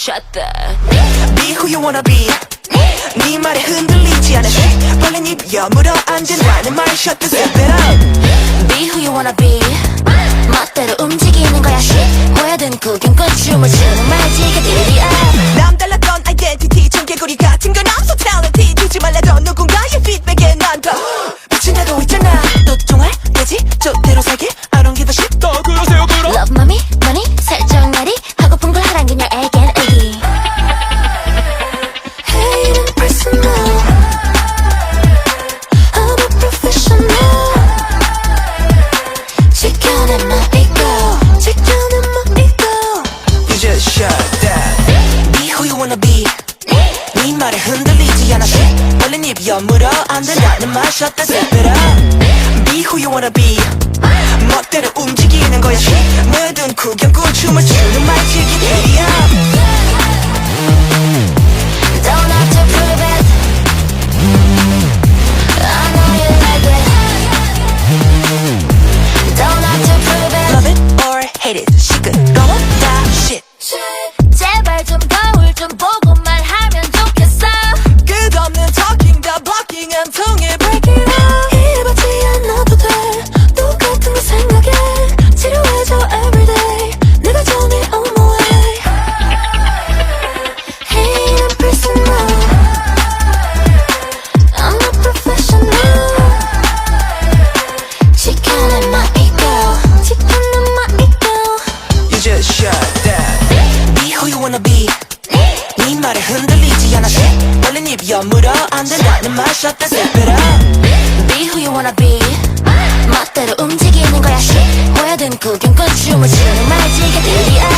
shut the Be who you wanna be. 네 말에 흔들리지 않아 벌린 입 여물어 앉으라는 말 Shut the zip it up. Be who you wanna be. 멋대로 움직이는 거야 shit. 모여든 구경꾼 춤을 추는 말지가들이야. 남달랐던 아이덴티티 청개구리 같은 건 없어 탤런티 주지 말라던 누군가의 피드백에 난더 빛이 나고 있잖아. 또 통할 되지? 저대로 살게. I don't give a shit. 더 그러세요 그럼 Love mommy money 살짝 나리 하고픈 걸 하란 그녀에겐 흔들리지 않아 shit 벌린 입 여물어 안 된다는 말 Shut the zip it up Be who you wanna be 멋대로 움직이는 거야 shit 모여든 구경꾼 춤을 추는 말지기들이야 Don't have to prove it I know you like it Don't have to prove it Love it or hate it 시끄러워 다 shit 이 말에 흔들리지 않아 shit 벌린 입 여물어 안 된다 내말 shut the zip it up Be who you wanna be. 멋대로 움직이는 거야 shit 보여든 구경꾼 춤을 추는 말지게 들리야